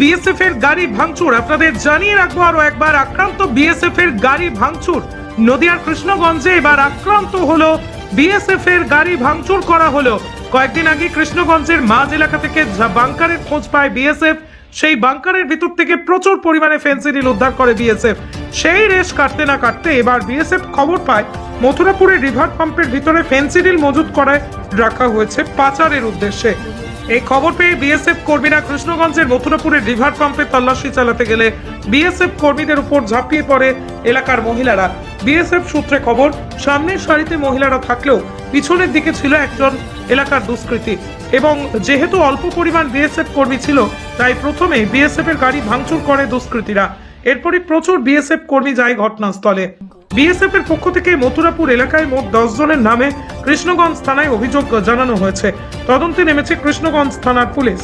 BSF এর গাড়ি ভাঙচুর। আপনাদের জানিয়ে রাখব আরও একবার, আক্রান্ত বিএসএফ এর গাড়ি ভাঙচুর। নদিয়ার কৃষ্ণগঞ্জে এবার আক্রান্ত হলো বিএসএফ এর গাড়ি ভাঙচুর করা হলো। কয়েকদিন আগে কৃষ্ণগঞ্জের মাঝ এলাকা থেকে বাংকারের খোঁজ পায় বিএসএফ সেই বাংকারের ভিতর থেকে প্রচুর পরিমাণে ফেন্সিডিল উদ্ধার করে বিএসএফ সেই রেশ কাটতে না কাটতে এবার বিএসএফ খবর পায় মথুরাপুরের রিভার পাম্পের ভিতরে ফেন্সিডিল মজুত করায় রাখা হয়েছে পাচারের উদ্দেশ্যে। এই খবর পেয়ে বিএসএফ কর্মীরা কৃষ্ণগঞ্জের মথুরাপুরের রিভার পাম্পে তল্লাশি চালাতে গেলে বিএসএফ কর্মীদের উপর ঝাঁপিয়ে পড়ে এলাকার মহিলারা। বিএসএফ সূত্রে খবর, সামনের সারিতে মহিলারা থাকলেও পিছনের দিকে ছিল একজন এলাকার দুষ্কৃতী এবং যেহেতু অল্প পরিমাণ বিএসএফ কর্মী ছিল, তাই প্রথমে বিএসএফ এর গাড়ি ভাঙচুর করে দুষ্কৃতীরা। এরপরই প্রচুর বিএসএফ কর্মী যায় ঘটনাস্থলে। বিএসএফ এর পক্ষ থেকে মথুরাপুর এলাকায় মোট দশ জনের নামে কৃষ্ণগঞ্জ থানায় অভিযোগ জানানো হয়েছে। তদন্তে নেমেছে কৃষ্ণগঞ্জ থানার পুলিশ।